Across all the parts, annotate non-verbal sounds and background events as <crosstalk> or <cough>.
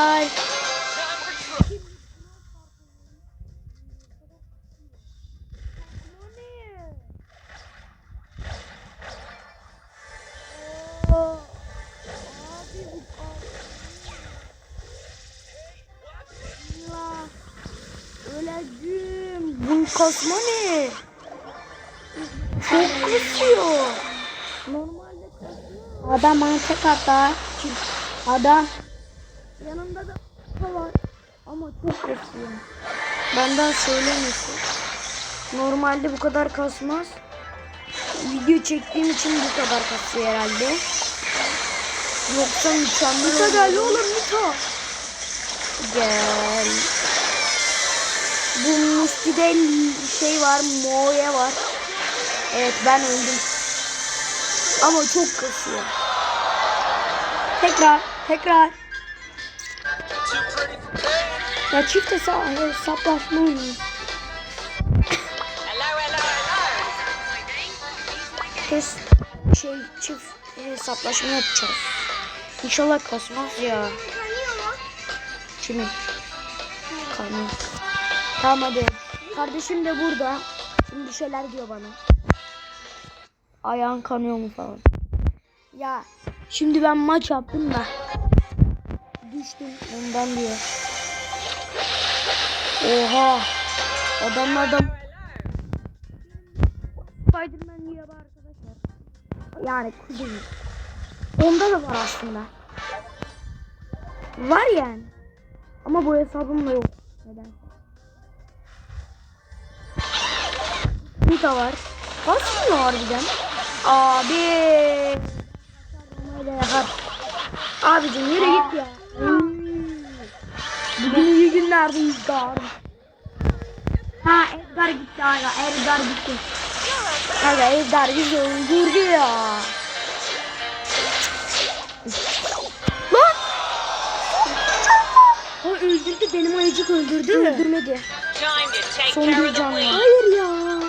Ay. Öleceğim. Bu kasma ne? Çok kasıyor. Normalde kasıyor. Adam tek attı. Adam. Yanımda da kupa var. Ama çok kasıyor. Benden söylemesin. Normalde bu kadar kasmaz. Video çektiğim için bu kadar kasıyor herhalde. Yoksa mükemmel Mita gel oğlum Mita. Gel. Bu Musti'de şey var, Moe var. Evet ben öldüm. Ama çok kasıyor. Tekrar. Tekrar. Ya çift hesap, hesaplaşma oynuyor. Test şey çift hesaplaşma yapacağız. İnşallah kasmaz ya. Kimin? Kanıyor. Tamam hadi. Kardeşim de burada. Şimdi bir şeyler diyor bana. Ayağın kanıyor mu falan. Ya şimdi ben maç yaptım da. Düştüm ondan diyor. Oha. Adamlar adam. Spiderman diye bir arkadaşlar. Yani kuzenim. Onda da var aslında. Var yani. Ama bu hesabımda yok. Neden? Nita var. Kasmıyor harbiden. Abi. Öyle yapar. Abicim yürü git ya. Bugün iyi günlerdeyiz daha. Ha Edgar gitti aga. Edgar gitti. Kanka Ezdar bizi öldürdü ya. Lan! O öldürdü. Benim ayıcık öldürdü. Öldürmedi. Son bir of the can var. wing. Hayır ya.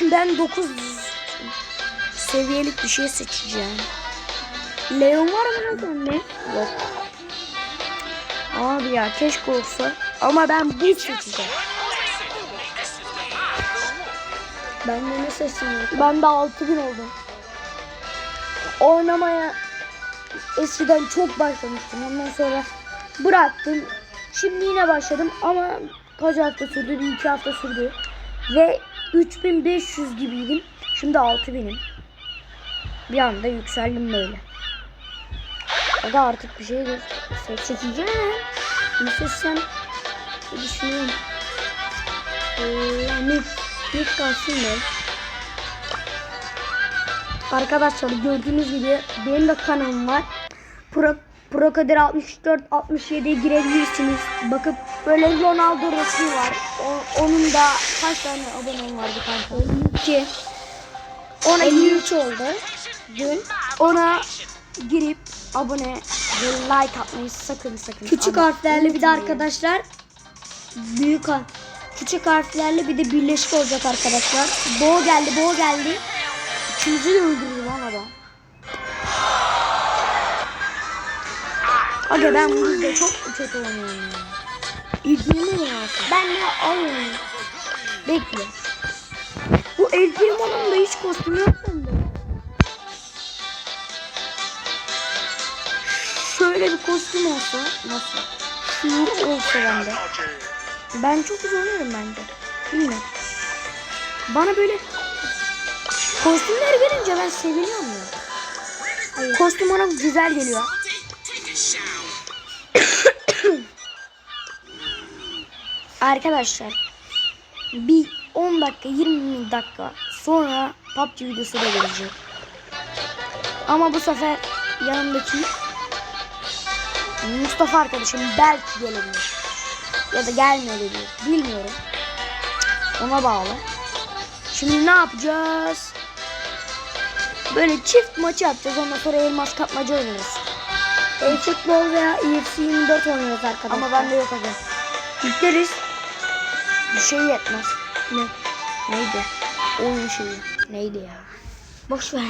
<coughs> ben 9 seviyelik bir şey seçeceğim. Leon var mı lan sende? Yok. Abi ya keşke olsa. Ama ben bu seçeceğim. Ben de ne seçtim? Ben de 6000 oldum. Oynamaya eskiden çok başlamıştım. Ondan sonra bıraktım. Şimdi yine başladım ama kaç hafta sürdü? Bir iki hafta sürdü. Ve 3500 gibiydim. Şimdi 6000'im. Bir anda yükseldim böyle. O da artık bir şey se- seçeceğim. Ne seçsem bir düşünüyorum. Ee, ne kalsın ben. Arkadaşlar gördüğünüz gibi benim de kanalım var. Pro, Prokadir 64 67'ye girebilirsiniz. Bakıp böyle Ronaldo resmi var. O, onun da kaç tane abonem vardı kanka? 52. Ona 23 oldu. Dün ona girip abone ve like atmayı sakın sakın. Küçük ama harflerle bir de arkadaşlar büyük harf. Küçük harflerle bir de birleşik olacak arkadaşlar. Bo geldi, bo geldi. İkimizi de öldürdü lan adam. Aga ben bu yüzden çok kötü oynuyorum ya. İlk mi oynasın? Ben ne oynuyorum? Bekle. Bu El Primo'nun da hiç kostümü yok bende. Kostüm olsa nasıl? Şu olsa bende. Ben çok oynarım bence. Bilmiyorum. Bana böyle kostümler gelince ben seviniyorum ya. Hayır. Kostüm bana güzel geliyor. <coughs> Arkadaşlar bir 10 dakika 20 dakika sonra PUBG videosu da gelecek. Ama bu sefer yanımdaki Mustafa arkadaşım belki gelebilir. Ya da gelmeyebilir. Bilmiyorum. Ona bağlı. Şimdi ne yapacağız? Böyle çift maçı yapacağız. Ondan sonra elmas kapmaca oynarız. E-futbol veya UFC 24 oynuyoruz arkadaşlar. Ama bende yok aga. Yükleriz. Bir şey yetmez. Ne? Neydi? Oyun şeyi. Neydi ya? boş ver.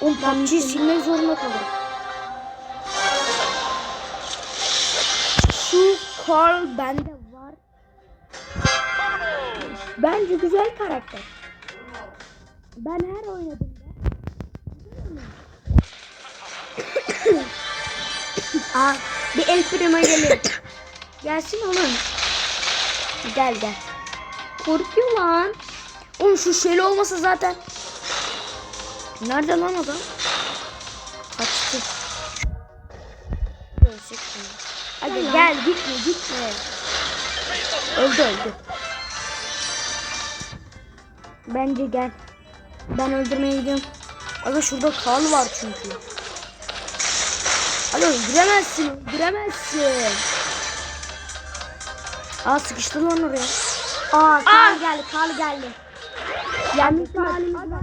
Oğlum PUBG'yi silmek zorunda kalırım. Carl bende var. Bence güzel karakter. Ben her oynadığımda <coughs> Aa, bir el prima geliyor. Gelsin oğlum. Gel gel. Korkuyor lan. Oğlum şu şeli olmasa zaten. Nerede lan adam? Hadi Gel gitme gitme. Öldü öldü. Bence gel. Ben öldürmeye gidiyorum. Aga şurada kal var çünkü. Aga öldüremezsin, öldüremezsin. Aa sıkıştı lan oraya. Aa, kar geldi, kar geldi. Yanlış halimiz var.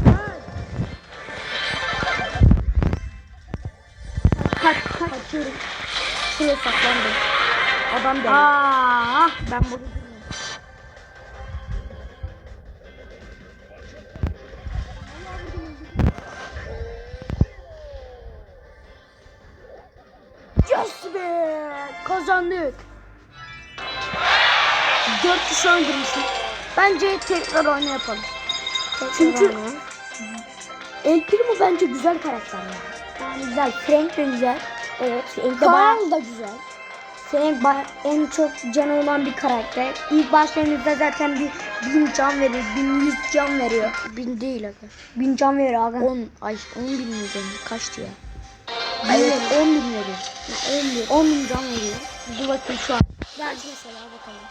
Kaç, kaç. Kaçıyorum. Şuraya saklandım. Adam geldi. Aa, Ben burada durmuyorum. Yes be! Kazandık. Dört kişi öldürmüşüm. Bence tekrar oyunu yapalım. Çünkü El Primo bence güzel karakter yani. yani güzel. Frank de güzel. Evet. De bayağı, da güzel. Ba- en çok canı olan bir karakter. İlk başlarınızda zaten bir bin can veriyor, bin yüz can veriyor. Bin değil aga. Bin can veriyor aga. 10 ay 10 bin miydi? Kaçtı ya? Bin Evet. 10 bin veriyor. 10 bin. 10 bin can veriyor. Dur bakayım şu an. Kaç mesela bakalım.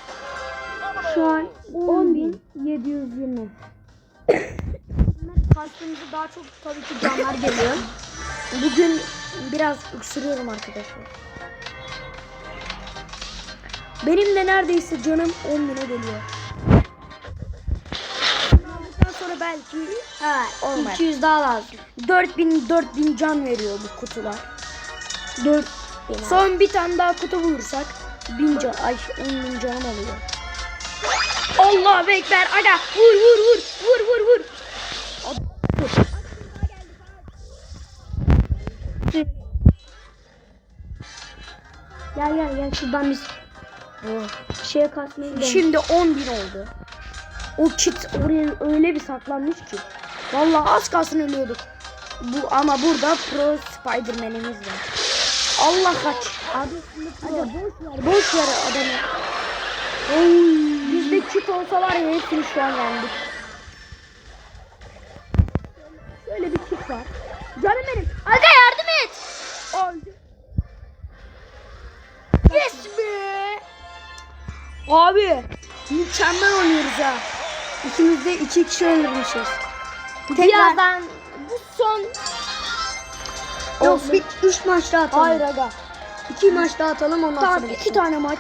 Şu an 10.720. <coughs> kastımızda daha çok tabii ki canlar geliyor. Bugün biraz öksürüyorum arkadaşlar. Benim de neredeyse canım 10 bine geliyor. Ondan sonra belki Ha, Olmaz. 200 daha lazım. 4000 4000 can veriyor bu kutular. 4 Son bir tane daha kutu bulursak 1000 can ay 10 bin canım oluyor. Allah bekler aga vur vur vur vur vur vur. Gel gel gel şuradan biz şeye kasmaya gidelim. Şimdi 10 bin oldu. O kit oraya öyle bir saklanmış ki. Vallahi az kalsın ölüyorduk. Bu ama burada Pro Spider-Man'imiz var. Allah kaç. Abi Hadi boş ver, boş ver adamı. Oy, bizde kit olsa var ya hepsini şu an yendik. Şöyle bir kit var. Canım benim. Aga yardım et. Öldü. Yes be. Abi mükemmel oynuyoruz ha. İkimiz de iki kişi öldürmüşüz. Birazdan bu son yok Olsun. bir 3 maç daha atalım. Hayır aga. 2 maç daha atalım ondan Tamam sonra iki bitsin. tane maç.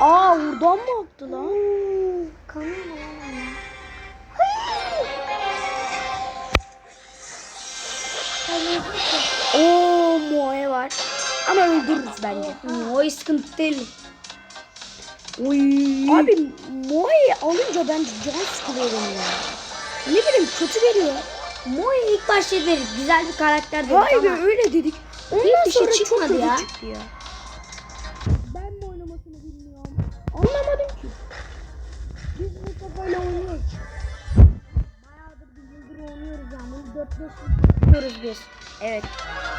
Aa oradan mı attı lan? Kanıyor mu Oo Moe var. Ama öldürürüz bence. O sıkıntı değil. Oy. Abi Moe'yi alınca bence can sıkılıyor benim ya. Ne bileyim kötü geliyor. Moe ilk başta dedik güzel bir karakter dedik Hayır ama öyle dedik. Ondan Hiçbir şey sonra çok çıkmadı kötü ya. çıktı ya. Ben mi oynamasını bilmiyorum. Anlamadım ki. Biz Mustafa'yla oynuyoruz. Bayağıdır bir yıldır oynuyoruz yani. 4-5 gün oynuyoruz biz. Evet.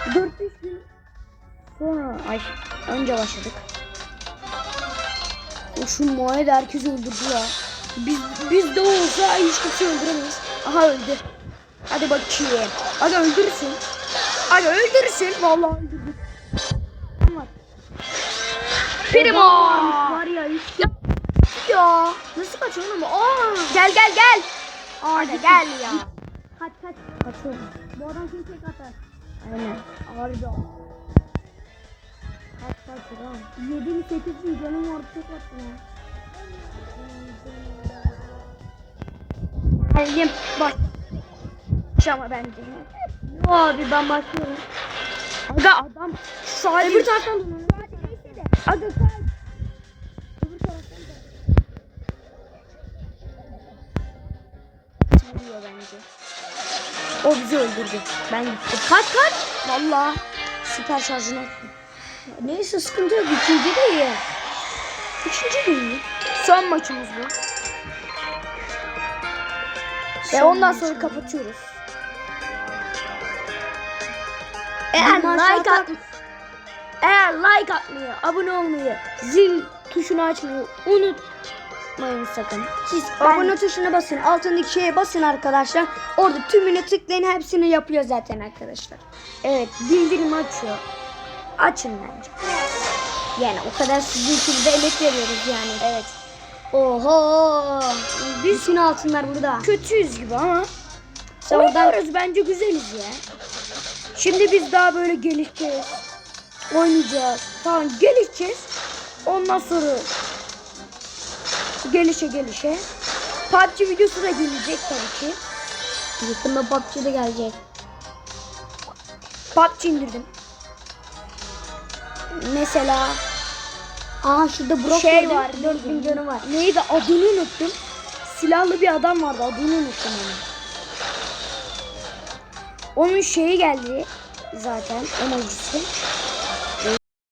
4-5 gün sonra ay önce başladık. O şu Moe de herkesi öldürdü ya. Biz, biz de olsa hiç kimse öldüremeyiz. Aha öldü. Hadi bakayım. Hadi öldürürsün. Hadi öldürürsün. Vallahi öldürdük. Var. Primo. Var ya hiç ya. ya. Nasıl kaçıyor oğlum? Aa. Gel gel gel. Hadi gel ya. kaç kaç. Kaçıyorum. Bu adam kim tek atar? Aynen. Harbi. Kaç kaç lan. 7 mi 8 mi canım var tek attı ya. Geldim. Bak. Ama bence. Yo abi ben başlıyorum. Aga adam an Öbür taraftan dönüyor. Aga kaç. Öbür taraftan da. Vuruyor bence. O bizi öldürdü. Ben gittim. Kaç kaç. Valla. Süper şarjını attım. Neyse sıkıntı yok. İkinci de iyi. İkinci de iyi. Son maçımız bu. Ve ondan sonra kapatıyoruz. Eğer like at eğer like atmayı, abone olmayı, zil tuşunu açmayı unutmayın sakın. Siz Ben- abone tuşuna basın. Altındaki şeye basın arkadaşlar. Orada tümünü tıklayın. Hepsini yapıyor zaten arkadaşlar. Evet, bildirim açıyor. Açın bence. Yani o kadar sizin için de emek veriyoruz yani. Evet. Oho. Biz bütün altınlar burada. Kötüyüz gibi ama Sen oradan oynuyoruz bence güzeliz ya. Şimdi biz daha böyle gelişeceğiz. Oynayacağız falan gelişeceğiz. Ondan sonra gelişe gelişe PUBG videosu da gelecek tabii ki. yakında PUBG de gelecek. PUBG indirdim. Mesela Aa şurada Brock şey gördüm. var. 4000 canı var. Neydi adını unuttum. Silahlı bir adam vardı adını unuttum onu. Onun şeyi geldi zaten emojisi.